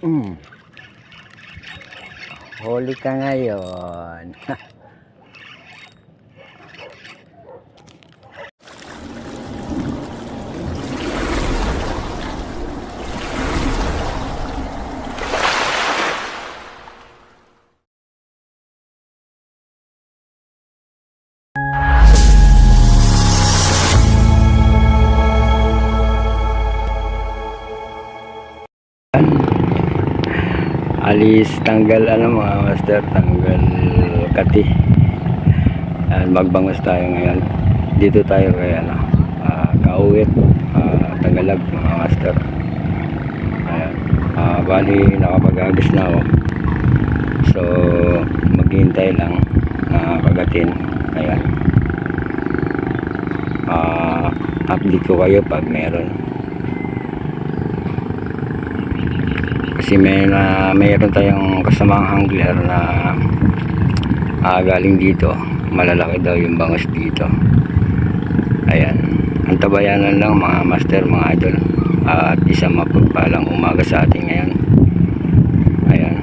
Mm. Huli ka ngayon. alis tanggal ano mga master tanggal kati. Ayan, magbangos tayo ngayon. Dito tayo kay ano uh, kauwit ah, tanggalag mga master. Ayan Ah, bali nakapag-agis na ako. So maghihintay lang na kagatin. Ayan. Ah, update ko kayo pag meron kasi may na mayroon tayong kasamang angler na ah, galing dito. Malalaki daw yung bangos dito. Ayan. Ang tabayanan lang mga master mga idol. At isang mapagpalang umaga sa ating ngayon ayan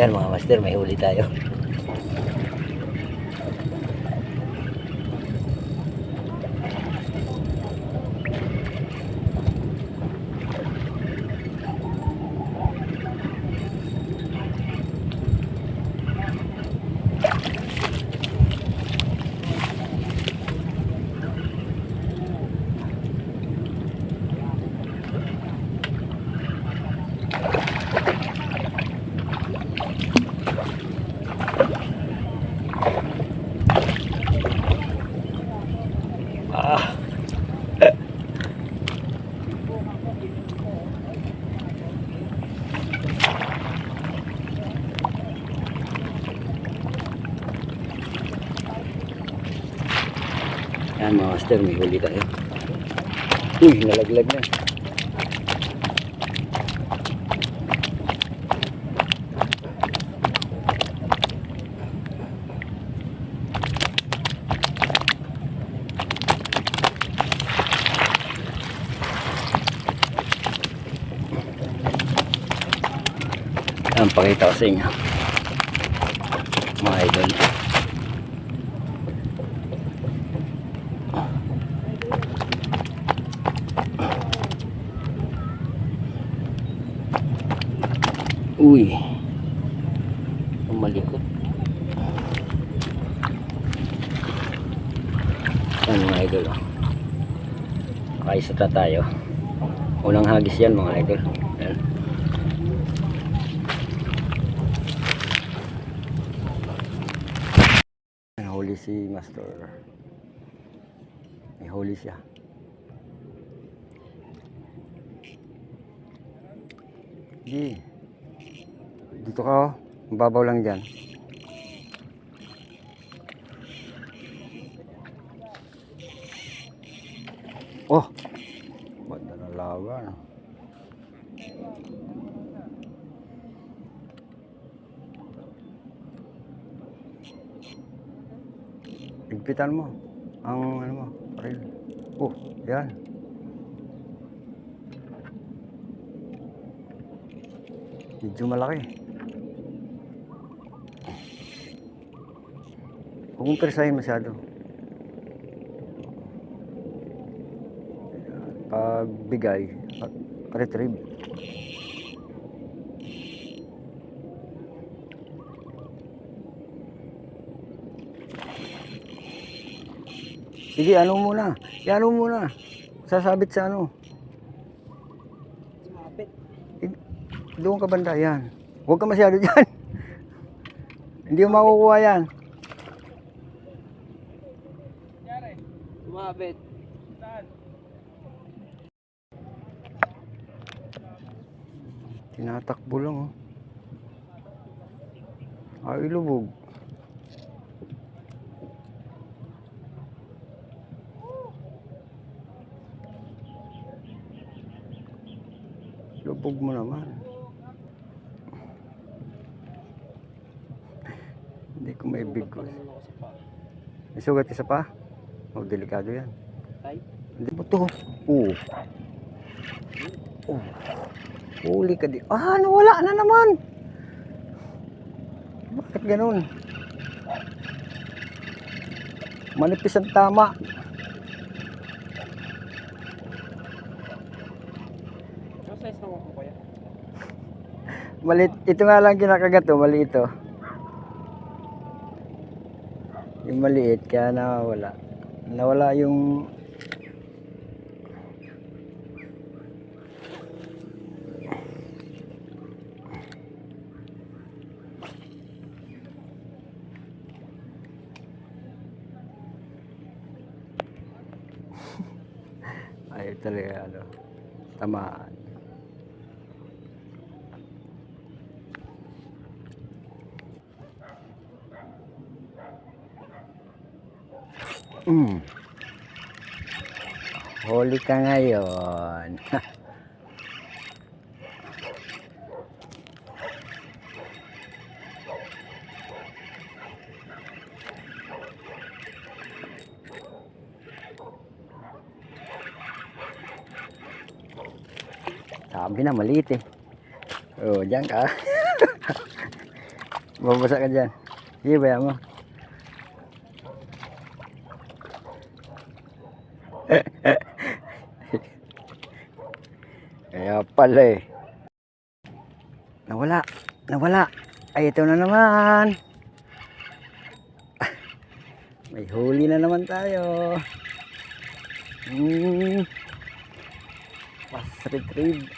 yan mga master may huli tayo Yan mga master, may huli tayo. Uy, nalaglag na. Yan, pakita ko sa inyo. Mga idol. Uy. Malikot. Yan mga idol. oh. Nakaisa na tayo. Unang hagis yan mga idol. Yan. Nahuli si Master. May huli siya. Di. Dito ka oh. Babaw lang dyan. Oh! Ba't na nalaga? Higpitan mo. Ang ano mo. Paril. Oh, yan. Medyo malaki. Huwag mong persahin masyado. Pag bigay, at retrieve. Sige, ano muna. Yan ano muna. Sasabit sa ano. Eh, Doon ka banda, yan. Huwag ka masyado dyan. Hindi mo makukuha yan. David. Tinatakbo lang oh. Ay, ilubog. Lubog mo naman. Hindi ko maibig ko. Isugat isa pa? Oh, delikado yan. Tay? Hindi mo to. Oo. Oh. Huli ka di. Ah, nawala na naman. Bakit ganun? Manipis ang tama. Ano size naman po kuya? Malit, ito nga lang kinakagat to, mali ito. Yung maliit, kaya nawala. Nawala yung... Ay, talaga, ano, tamaan. Mm. Huli ka ngayon. Sabi na maliit eh. Oh, diyan ka. Babasa ka diyan. Bayan mo. Kaya pala eh. Nawala. Nawala. Ay, ito na naman. May huli na naman tayo. Hmm. Pass retrieve.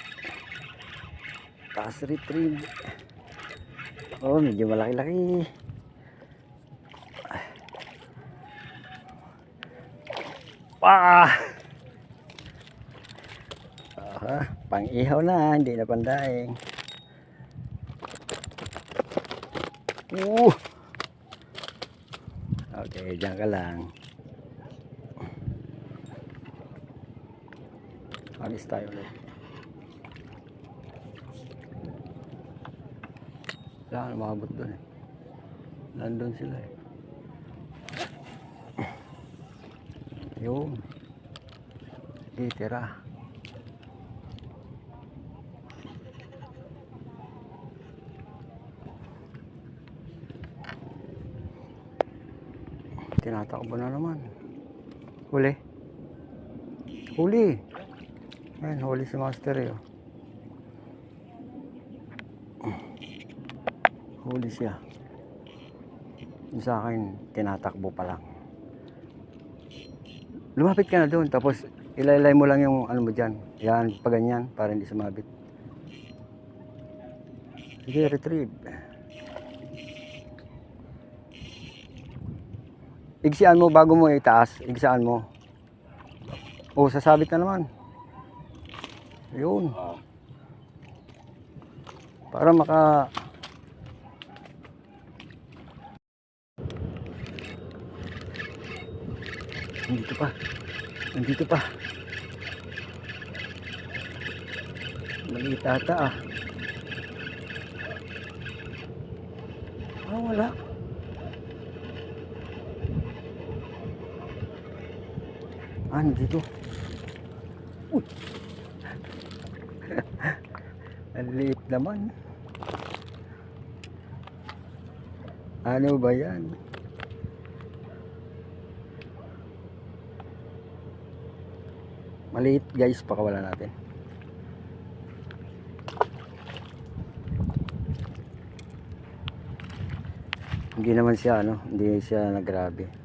Pass retrieve. Oh, medyo malaki-laki. Ah! Aha, pang-ihaw na, hindi na pandaing. Uh! Okay, diyan ka lang. Alis tayo ulit. Wala ka makabot doon eh. Nandun sila eh. Yun. Di tira. Tinatakbo na naman. Huli. Huli. Ayan, huli si Master eh. oh. Huli siya. Sa akin, tinatakbo pa lang. Lumapit ka na doon, tapos ilaylay mo lang yung ano mo dyan. Yan, pa ganyan, para hindi sumabit. Sige, retrieve. Igsian mo bago mo itaas. Igsian mo. Oh, sasabit na naman. Yun. Para maka... Nandito pa. Nandito pa. Maliit ata ah. Ah, wala. Ah, nandito. Uy. Ang liit naman. Ano ba yan? Maliit guys, pakawala natin. Hindi naman siya ano, hindi siya nagrabe.